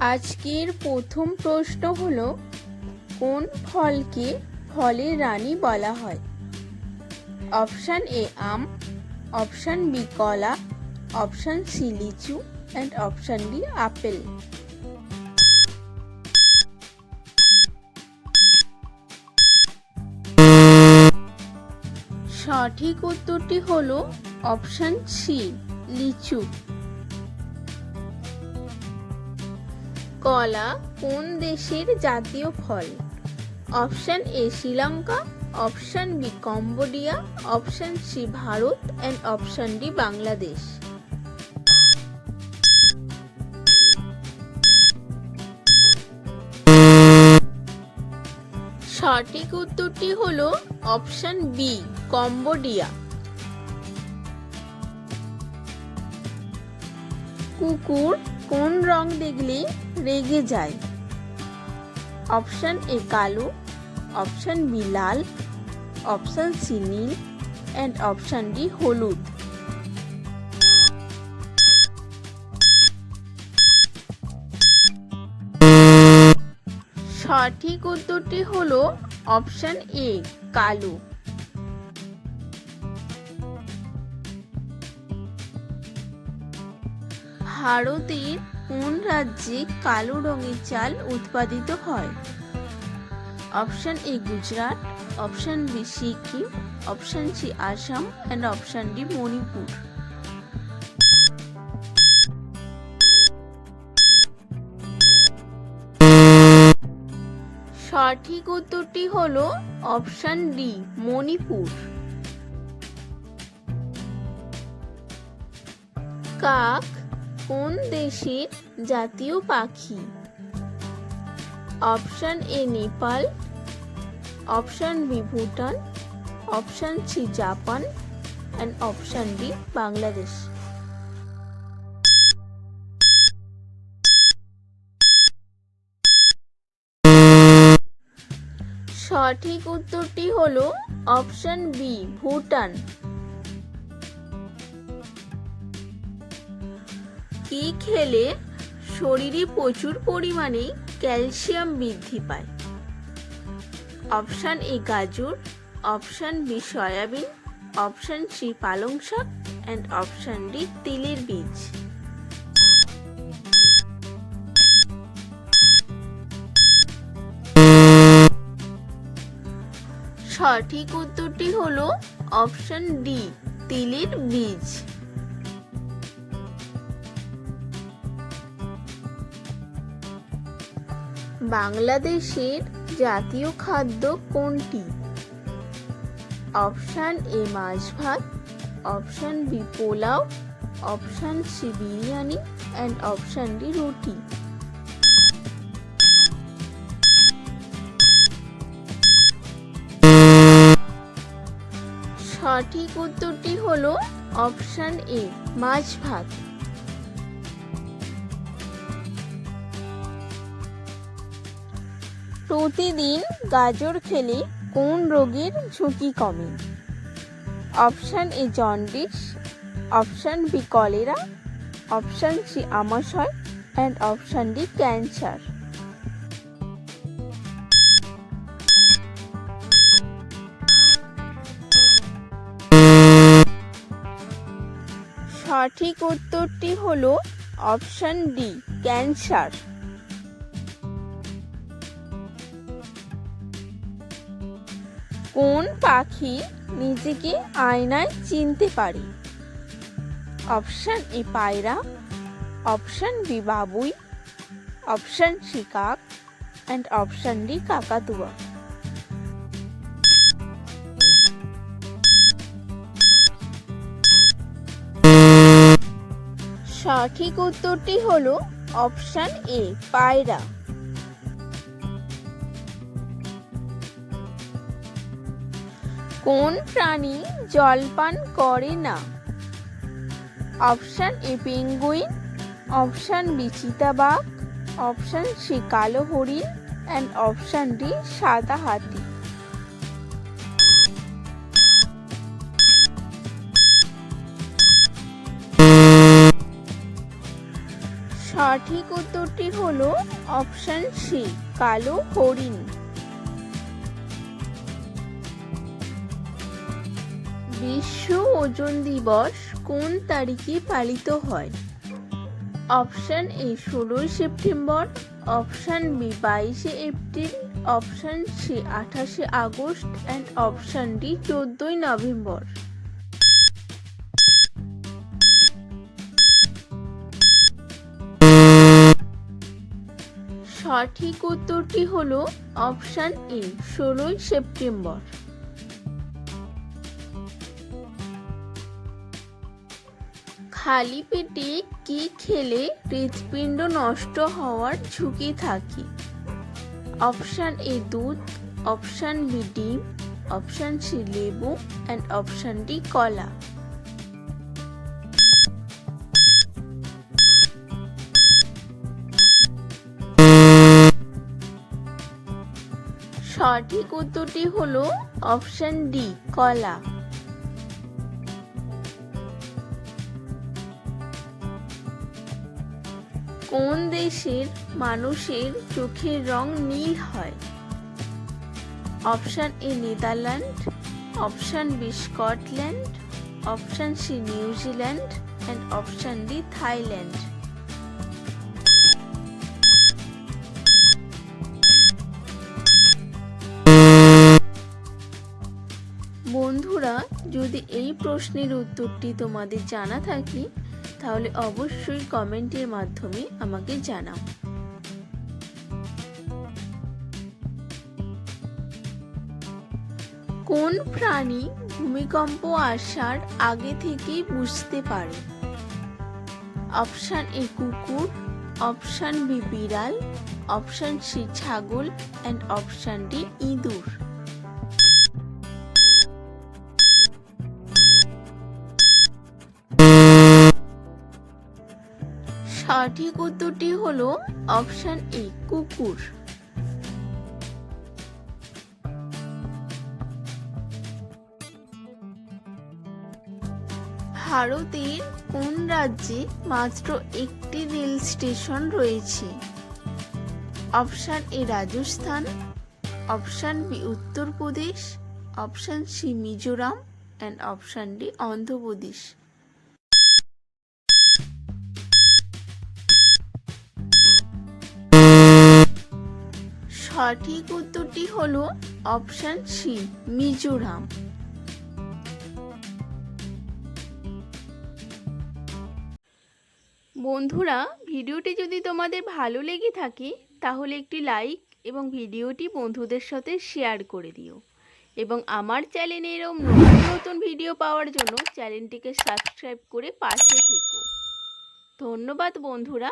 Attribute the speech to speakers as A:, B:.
A: আজকের প্রথম প্রশ্ন হলো, কোন ফলকে ফলের রানী বলা হয়? অপশান এ আম, অপশান বি কলা, অপশান সি লিচু অ্যান্ড অপশান ডি আপেল। সঠিক উত্তরটি হলো অপশান সি, লিচু। কলা কোন দেশের জাতীয় ফল? Option A Sri Lanka, option B Cambodia, option C Bharat and option D Bangladesh. সঠিক উত্তরটি হলো অপশান বি, কম্বোডিয়া। কুকুর কোন রং দেখলে রেগে যায়? অপশান এ কালো, অপশান বি লাল, অপশান সি নীল অ্যান্ড অপশান ডি হলুদ। সঠিক উত্তরটি হলো অপশান এ, কালো। ভারতের কোন রাজ্যে কালো রঙের চাল উৎপাদিত হয়? Option A Gujarat, option B Sikkim, option C Assam and option D Manipur. সঠিক উত্তরটি হলো অপশান ডি, মণিপুর। কাক কোন দেশের জাতীয় পাখি? Option A Nepal, option B Bhutan, option C Japan and option D Bangladesh. সঠিক উত্তরটি হলো অপশান বি, ভুটান। কি খেলে শরীরে প্রচুর পরিমাণে ক্যালসিয়াম বৃদ্ধি পায়। অপশান এ গাজর option B soybean option C পালং শাক অ্যান্ড অপশান ডি তিলের বীজ। সঠিক উত্তরটি হলো অপশান ডি তিলের বীজ। বাংলাদেশের জাতীয় খাদ্য কোনটি? অপশান এ মাছ ভাত option B pulao, option C biryani and option D রুটি। সঠিক উত্তরটি হলো অপশান এ মাছ ভাত প্রতিদিন গাজর খেলে কোন রোগের ঝুঁকি কমে? Option A jaundice, option B cholera, option C আমাশয় and option D cancer. সঠিক উত্তরটি হলো অপশান ডি, ক্যান্সার। কোন পাখি নিজেকে আয়নায় চিনতে পারে? অপশান এ পায়রা, অপশান বি বাবুই, অপশান সি কাক অ্যান্ড অপশান ডি কাকাতুয়া। সঠিক উত্তরটি হলো অপশান এ, পায়রা। কোন প্রাণী জল পান করে না? Option A penguin, option B চিতাবাঘ, অপশান সি কালো হরিণ, অ্যান্ড অপশান ডি সাদা হাতি। সঠিক উত্তরটি হলো অপশন সি, কালো হরিণ। বিশ্ব ওজন দিবস কোন তারিখে পালিত হয়? অপশন এ, ষোলোই সেপ্টেম্বর, অপশন বি, বাইশে এপ্রিল, অপশন সি, আঠাশে আগস্ট অ্যান্ড অপশন ডি, চোদ্দই নভেম্বর। সঠিক উত্তরটি হলো অপশন এ, ষোলোই সেপ্টেম্বর। খালি পেটে কি খেলে হৃৎপিণ্ড নষ্ট হওয়ার ঝুঁকি থাকে? অপশান এ দুধ, অপশান বি ডিম, অপশান সি লেবু অ্যান্ড অপশান ডি কলা। সঠিক উত্তরটি হলো অপশান ডি, কলা। কোন দেশের মানুষের চোখের রং নীল হয়? Option A Netherland, option B Scotland, option C New Zealand and option D Thailand. বন্ধুরা, যদি এই প্রশ্নের উত্তরটি তোমাদের জানা থাকে তাহলে অবশ্যই কমেন্টের মাধ্যমে আমাকে জানাও। কোন প্রাণী ভূমিকম্প আসার আগে থেকেই বুঝতে পারে? অপশান এ কুকুর, অপশান বি বিড়াল, অপশান সি ছাগল অ্যান্ড অপশান ডি ইঁদুর। সঠিক উত্তরটি হলো অপশন এ, কুকুর। ভারতের কোন রাজ্যে মাত্র একটি রেল স্টেশন রয়েছে? Option A, Rajasthan. Option B, Uttar Pradesh. Option C, Mizoram. And option D, Andhra Pradesh. সঠিক উত্তরটি হল অপশন সি, মিজোরাম। বন্ধুরা, ভিডিওটি যদি তোমাদের ভালো লেগে থাকে, তাহলে একটি লাইক এবং ভিডিওটি বন্ধুদের সাথে শেয়ার করে দিও। এবং আমার চ্যানেলে এরকম নতুন নতুন ভিডিও পাওয়ার জন্য চ্যানেলটিকে সাবস্ক্রাইব করে পাশে থেকো। ধন্যবাদ বন্ধুরা।